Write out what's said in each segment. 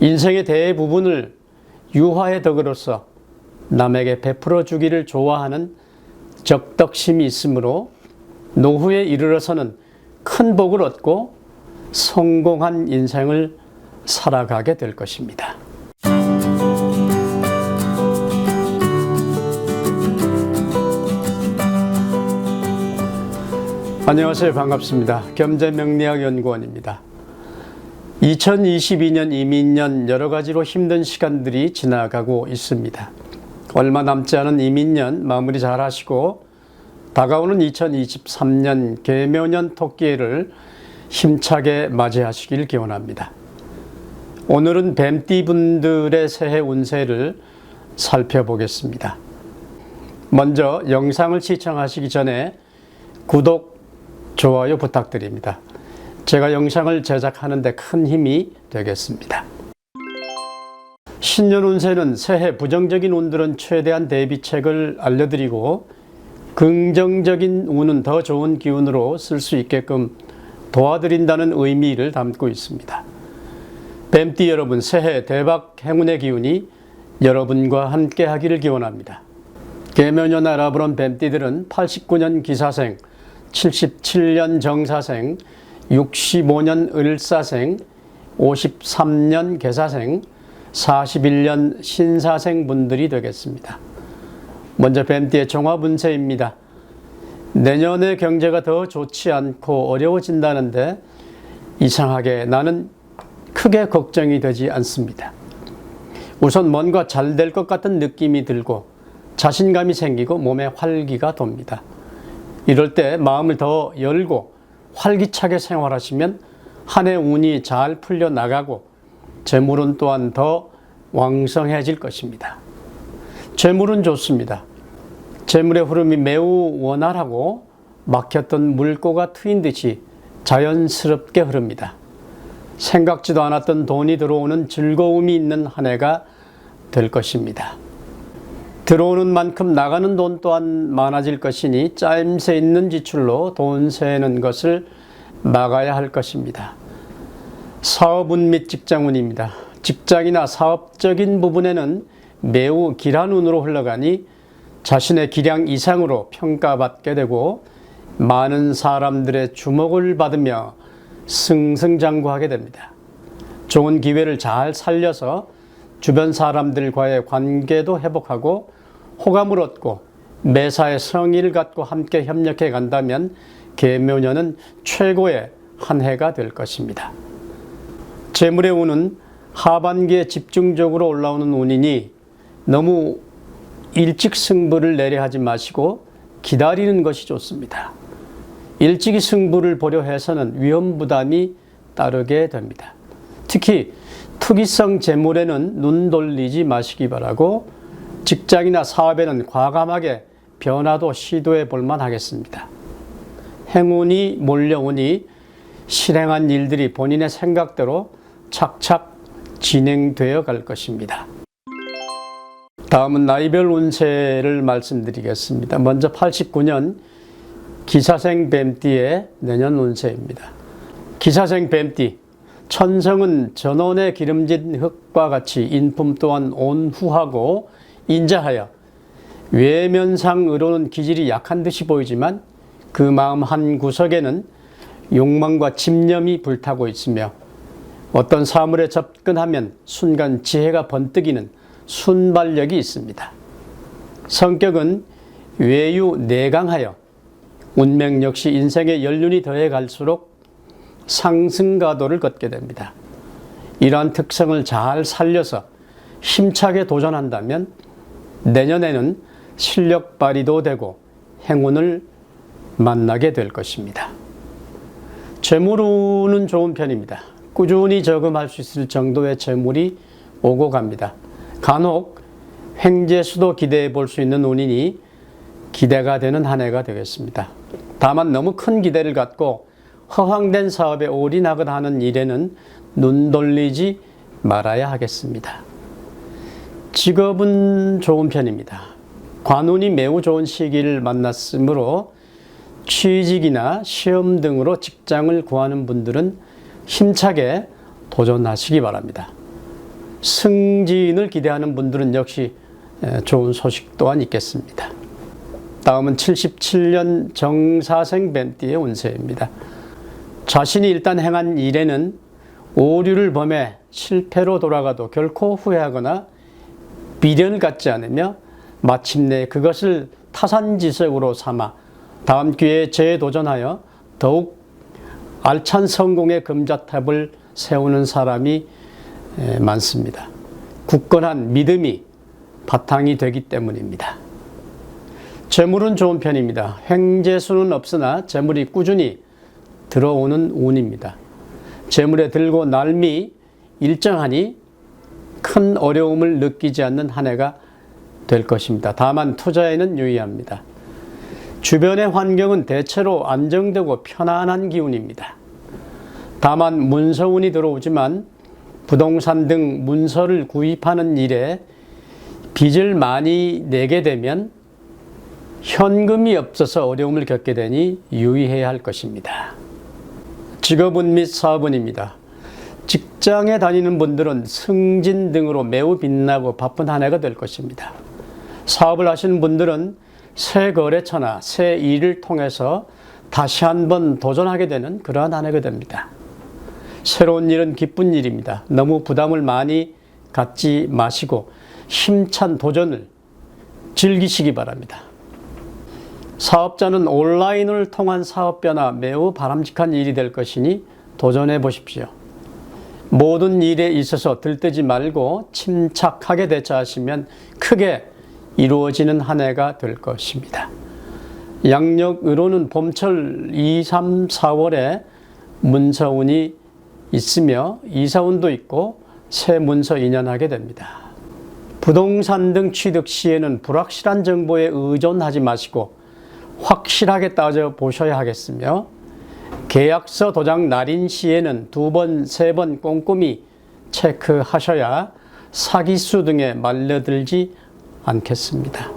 인생의 대부분을 유화의 덕으로서 남에게 베풀어 주기를 좋아하는 적덕심이 있으므로 노후에 이르러서는 큰 복을 얻고 성공한 인생을 살아가게 될 것입니다. 안녕하세요. 반갑습니다. 겸재명리학 연구원입니다. 2022년 이민년 여러 가지로 힘든 시간들이 지나가고 있습니다. 얼마 남지 않은 이민년 마무리 잘 하시고 다가오는 2023년 개묘년 토끼를 힘차게 맞이하시길 기원합니다. 오늘은 뱀띠 분들의 새해 운세를 살펴보겠습니다. 먼저 영상을 시청하시기 전에 구독, 좋아요 부탁드립니다. 제가 영상을 제작하는 데 큰 힘이 되겠습니다. 신년 운세는 새해 부정적인 운들은 최대한 대비책을 알려드리고 긍정적인 운은 더 좋은 기운으로 쓸 수 있게끔 도와드린다는 의미를 담고 있습니다. 뱀띠 여러분 새해 대박 행운의 기운이 여러분과 함께 하기를 기원합니다. 개묘년 알아보는 뱀띠들은 89년 기사생, 77년 정사생, 65년 을사생, 53년 개사생, 41년 신사생 분들이 되겠습니다. 먼저 뱀띠의 종합운세입니다. 내년의 경제가 더 좋지 않고 어려워진다는데 이상하게 나는 크게 걱정이 되지 않습니다. 우선 뭔가 잘 될 것 같은 느낌이 들고 자신감이 생기고 몸에 활기가 돕니다. 이럴 때 마음을 더 열고 활기차게 생활하시면 한 해 운이 잘 풀려 나가고 재물은 또한 더 왕성해질 것입니다. 재물은 좋습니다. 재물의 흐름이 매우 원활하고 막혔던 물고가 트인 듯이 자연스럽게 흐릅니다. 생각지도 않았던 돈이 들어오는 즐거움이 있는 한 해가 될 것입니다. 들어오는 만큼 나가는 돈 또한 많아질 것이니 짜임새 있는 지출로 돈 새는 것을 막아야 할 것입니다. 사업운 및 직장운입니다. 직장이나 사업적인 부분에는 매우 길한 운으로 흘러가니 자신의 기량 이상으로 평가받게 되고 많은 사람들의 주목을 받으며 승승장구하게 됩니다. 좋은 기회를 잘 살려서 주변 사람들과의 관계도 회복하고 호감을 얻고 매사에 성의를 갖고 함께 협력해 간다면 개묘년은 최고의 한 해가 될 것입니다. 재물의 운은 하반기에 집중적으로 올라오는 운이니 너무 일찍 승부를 내려 하지 마시고 기다리는 것이 좋습니다. 일찍이 승부를 보려 해서는 위험 부담이 따르게 됩니다. 특히 투기성 재물에는 눈 돌리지 마시기 바라고 직장이나 사업에는 과감하게 변화도 시도해 볼 만 하겠습니다. 행운이 몰려오니 실행한 일들이 본인의 생각대로 착착 진행되어 갈 것입니다. 다음은 나이별 운세를 말씀드리겠습니다. 먼저 89년 기사생 뱀띠의 내년 운세입니다. 기사생 뱀띠 천성은 전원에 기름진 흙과 같이 인품 또한 온후하고 인자하여 외면상으로는 기질이 약한 듯이 보이지만 그 마음 한 구석에는 욕망과 집념이 불타고 있으며 어떤 사물에 접근하면 순간 지혜가 번뜩이는 순발력이 있습니다. 성격은 외유 내강하여 운명 역시 인생의 연륜이 더해 갈수록 상승가도를 걷게 됩니다. 이러한 특성을 잘 살려서 힘차게 도전한다면 내년에는 실력 발휘도 되고 행운을 만나게 될 것입니다. 재물운은 좋은 편입니다. 꾸준히 저금할 수 있을 정도의 재물이 오고 갑니다. 간혹 횡재수도 기대해 볼 수 있는 운이니 기대가 되는 한 해가 되겠습니다. 다만 너무 큰 기대를 갖고 허황된 사업에 올인하거나 하는 일에는 눈 돌리지 말아야 하겠습니다. 직업은 좋은 편입니다. 관운이 매우 좋은 시기를 만났으므로 취직이나 시험 등으로 직장을 구하는 분들은 힘차게 도전하시기 바랍니다. 승진을 기대하는 분들은 역시 에, 좋은 소식 또한 있겠습니다. 다음은 77년 정사생 뱀띠의 운세입니다. 자신이 일단 행한 일에는 오류를 범해 실패로 돌아가도 결코 후회하거나 미련을 갖지 않으며 마침내 그것을 타산지석으로 삼아 다음 기회에 재도전하여 더욱 알찬 성공의 금자탑을 세우는 사람이 에, 많습니다. 굳건한 믿음이 바탕이 되기 때문입니다. 재물은 좋은 편입니다. 횡재수는 없으나 재물이 꾸준히 들어오는 운입니다. 재물에 들고 날미 일정하니 큰 어려움을 느끼지 않는 한 해가 될 것입니다. 다만 투자에는 유의합니다. 주변의 환경은 대체로 안정되고 편안한 기운입니다. 다만 문서운이 들어오지만 부동산 등 문서를 구입하는 일에 빚을 많이 내게 되면 현금이 없어서 어려움을 겪게 되니 유의해야 할 것입니다. 직업운 및 사업운입니다. 직장에 다니는 분들은 승진 등으로 매우 빛나고 바쁜 한 해가 될 것입니다. 사업을 하시는 분들은 새 거래처나 새 일을 통해서 다시 한번 도전하게 되는 그러한 한 해가 됩니다. 새로운 일은 기쁜 일입니다. 너무 부담을 많이 갖지 마시고 힘찬 도전을 즐기시기 바랍니다. 사업자는 온라인을 통한 사업 변화 매우 바람직한 일이 될 것이니 도전해 보십시오. 모든 일에 있어서 들뜨지 말고 침착하게 대처하시면 크게 이루어지는 한 해가 될 것입니다. 양력으로는 봄철 2, 3, 4월에 문서운이 있으며 이사운도 있고 새 문서 인연하게 됩니다. 부동산 등 취득 시에는 불확실한 정보에 의존하지 마시고 확실하게 따져 보셔야 하겠으며 계약서 도장 날인 시에는 두 번, 세 번 꼼꼼히 체크하셔야 사기수 등에 말려들지 않겠습니다.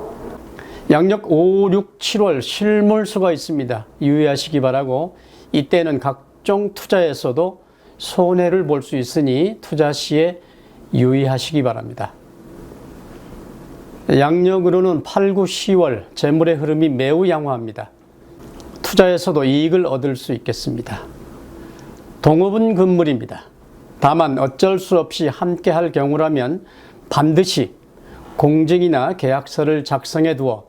양력 5, 6, 7월 실물수가 있습니다. 유의하시기 바라고 이때는 각종 투자에서도 손해를 볼 수 있으니 투자 시에 유의하시기 바랍니다. 양력으로는 8, 9, 10월 재물의 흐름이 매우 양호합니다. 투자에서도 이익을 얻을 수 있겠습니다. 동업은 금물입니다. 다만 어쩔 수 없이 함께 할 경우라면 반드시 공증이나 계약서를 작성해 두어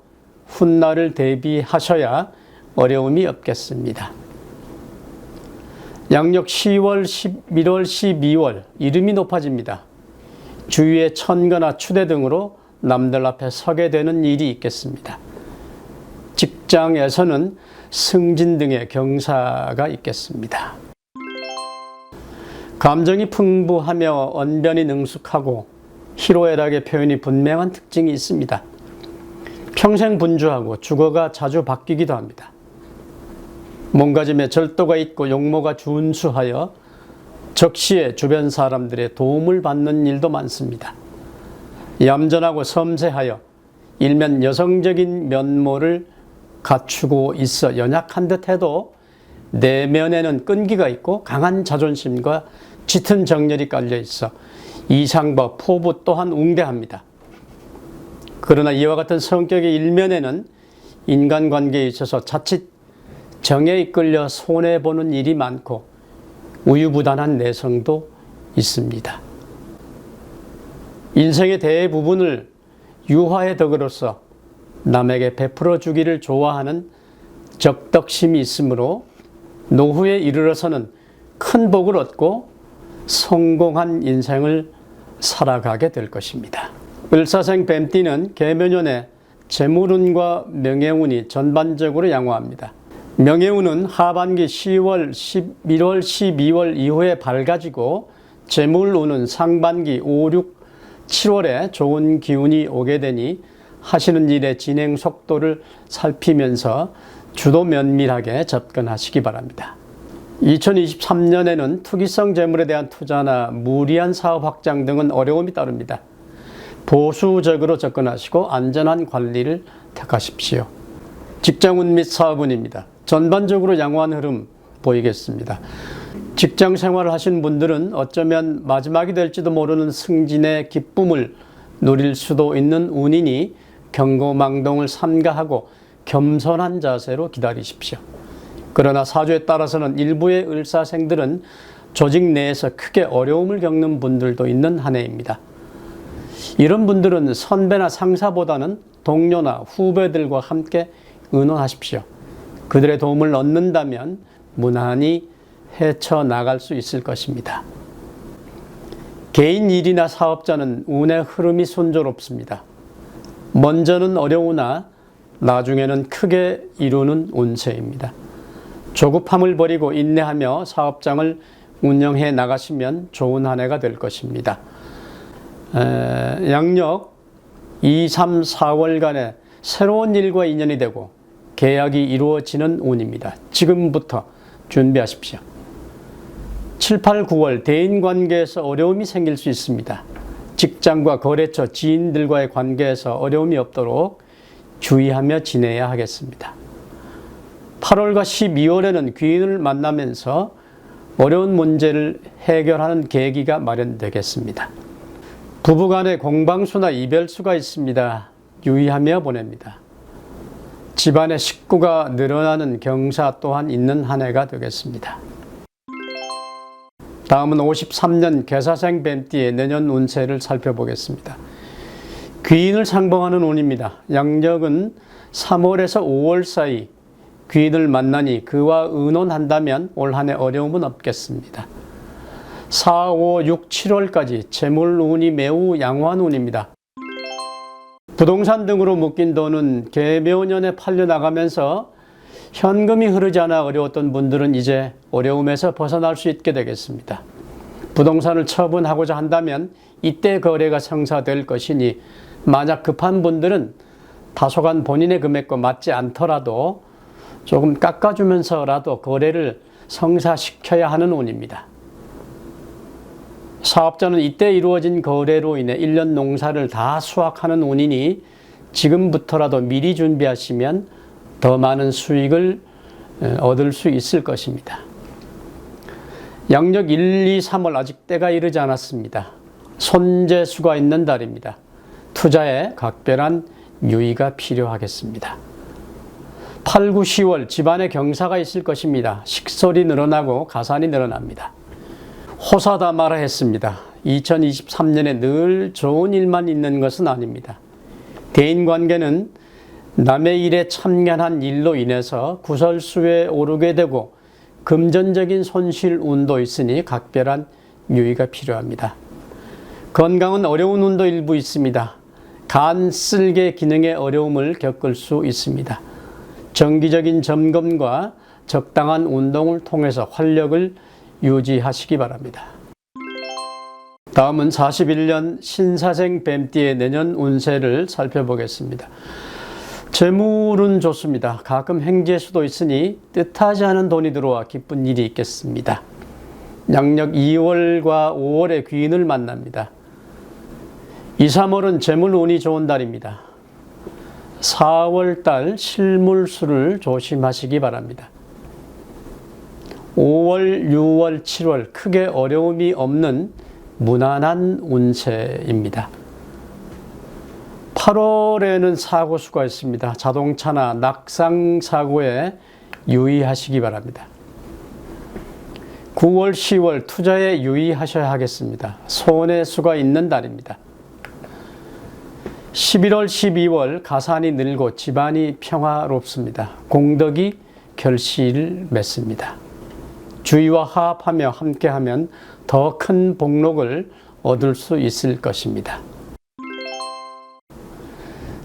훗날을 대비하셔야 어려움이 없겠습니다. 양력 10월, 11월, 12월 이름이 높아집니다. 주위의 천거나 추대 등으로 남들 앞에 서게 되는 일이 있겠습니다. 직장에서는 승진 등의 경사가 있겠습니다. 감정이 풍부하며 언변이 능숙하고 희로애락의 표현이 분명한 특징이 있습니다. 평생 분주하고 주거가 자주 바뀌기도 합니다. 몸가짐에 절도가 있고 용모가 준수하여 적시에 주변 사람들의 도움을 받는 일도 많습니다. 얌전하고 섬세하여 일면 여성적인 면모를 갖추고 있어 연약한 듯 해도 내면에는 끈기가 있고 강한 자존심과 짙은 정열이 깔려 있어 이상과 포부 또한 웅대합니다. 그러나 이와 같은 성격의 일면에는 인간관계에 있어서 자칫 정에 이끌려 손해보는 일이 많고 우유부단한 내성도 있습니다. 인생의 대부분을 유화의 덕으로서 남에게 베풀어 주기를 좋아하는 적덕심이 있으므로 노후에 이르러서는 큰 복을 얻고 성공한 인생을 살아가게 될 것입니다. 을사생 뱀띠는 개묘년에 재물운과 명예운이 전반적으로 양호합니다. 명예운은 하반기 10월, 11월, 12월 이후에 밝아지고 재물운은 상반기 5, 6, 7월에 좋은 기운이 오게 되니 하시는 일의 진행 속도를 살피면서 주도 면밀하게 접근하시기 바랍니다. 2023년에는 투기성 재물에 대한 투자나 무리한 사업 확장 등은 어려움이 따릅니다. 보수적으로 접근하시고 안전한 관리를 택하십시오. 직장운 및 사업운입니다. 전반적으로 양호한 흐름 보이겠습니다. 직장 생활을 하신 분들은 어쩌면 마지막이 될지도 모르는 승진의 기쁨을 누릴 수도 있는 운이니 경고망동을 삼가하고 겸손한 자세로 기다리십시오. 그러나 사주에 따라서는 일부의 을사생들은 조직 내에서 크게 어려움을 겪는 분들도 있는 한 해입니다. 이런 분들은 선배나 상사보다는 동료나 후배들과 함께 의논하십시오. 그들의 도움을 얻는다면 무난히 헤쳐나갈 수 있을 것입니다. 개인 일이나 사업자는 운의 흐름이 순조롭습니다. 먼저는 어려우나 나중에는 크게 이루는 운세입니다. 조급함을 버리고 인내하며 사업장을 운영해 나가시면 좋은 한 해가 될 것입니다. 에, 양력 2, 3, 4월간에 새로운 일과 인연이 되고 계약이 이루어지는 운입니다. 지금부터 준비하십시오. 7, 8, 9월 대인 관계에서 어려움이 생길 수 있습니다. 직장과 거래처, 지인들과의 관계에서 어려움이 없도록 주의하며 지내야 하겠습니다. 8월과 12월에는 귀인을 만나면서 어려운 문제를 해결하는 계기가 마련되겠습니다. 부부간의 공방수나 이별수가 있습니다. 유의하며 보냅니다. 집안의 식구가 늘어나는 경사 또한 있는 한 해가 되겠습니다. 다음은 53년 개사생 뱀띠의 내년 운세를 살펴보겠습니다. 귀인을 상봉하는 운입니다. 양력은 3월에서 5월 사이 귀인을 만나니 그와 의논한다면 올 한해 어려움은 없겠습니다. 4, 5, 6, 7월까지 재물 운이 매우 양호한 운입니다. 부동산 등으로 묶인 돈은 개묘년에 팔려나가면서 현금이 흐르지 않아 어려웠던 분들은 이제 어려움에서 벗어날 수 있게 되겠습니다. 부동산을 처분하고자 한다면 이때 거래가 성사될 것이니 만약 급한 분들은 다소간 본인의 금액과 맞지 않더라도 조금 깎아주면서라도 거래를 성사시켜야 하는 운입니다. 사업자는 이때 이루어진 거래로 인해 1년 농사를 다 수확하는 운이니 지금부터라도 미리 준비하시면 더 많은 수익을 얻을 수 있을 것입니다. 양력 1, 2, 3월 아직 때가 이르지 않았습니다. 손재수가 있는 달입니다. 투자에 각별한 유의가 필요하겠습니다. 8, 9, 10월 집안에 경사가 있을 것입니다. 식솔이 늘어나고 가산이 늘어납니다. 호사다마라 했습니다. 2023년에 늘 좋은 일만 있는 것은 아닙니다. 대인 관계는 남의 일에 참견한 일로 인해서 구설수에 오르게 되고 금전적인 손실 운도 있으니 각별한 유의가 필요합니다. 건강은 어려운 운도 일부 있습니다. 간 쓸개 기능의 어려움을 겪을 수 있습니다. 정기적인 점검과 적당한 운동을 통해서 활력을 유지하시기 바랍니다. 다음은 41년 신사생 뱀띠의 내년 운세를 살펴보겠습니다. 재물은 좋습니다. 가끔 행재수도 있으니 뜻하지 않은 돈이 들어와 기쁜 일이 있겠습니다. 양력 2월과 5월에 귀인을 만납니다. 2, 3월은 재물 운이 좋은 달입니다. 4월 달 실물수를 조심하시기 바랍니다. 5월, 6월, 7월 크게 어려움이 없는 무난한 운세입니다. 8월에는 사고 수가 있습니다. 자동차나 낙상 사고에 유의하시기 바랍니다. 9월, 10월 투자에 유의하셔야 하겠습니다. 손해 수가 있는 달입니다. 11월, 12월 가산이 늘고 집안이 평화롭습니다. 공덕이 결실을 맺습니다. 주의와 화합하며 함께하면 더 큰 복록을 얻을 수 있을 것입니다.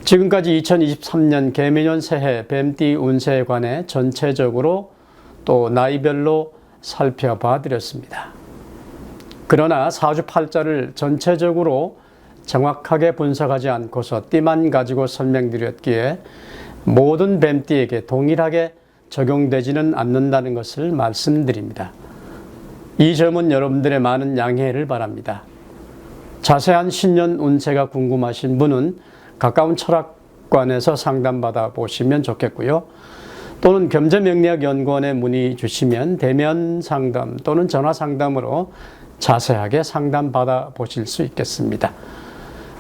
지금까지 2023년 개미년 새해 뱀띠 운세에 관해 전체적으로 또 나이별로 살펴봐 드렸습니다. 그러나 사주팔자를 전체적으로 정확하게 분석하지 않고서 띠만 가지고 설명드렸기에 모든 뱀띠에게 동일하게 적용되지는 않는다는 것을 말씀드립니다. 이 점은 여러분들의 많은 양해를 바랍니다. 자세한 신년 운세가 궁금하신 분은 가까운 철학관에서 상담받아 보시면 좋겠고요. 또는 겸재명리학연구원에 문의 주시면 대면 상담 또는 전화 상담으로 자세하게 상담 받아 보실 수 있겠습니다.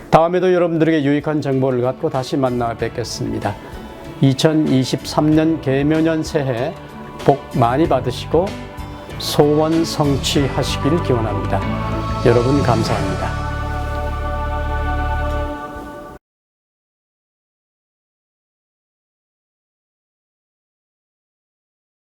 다음에도 여러분들에게 유익한 정보를 갖고 다시 만나 뵙겠습니다. 2023년 개묘년 새해 복 많이 받으시고 소원 성취하시길 기원합니다. 여러분 감사합니다.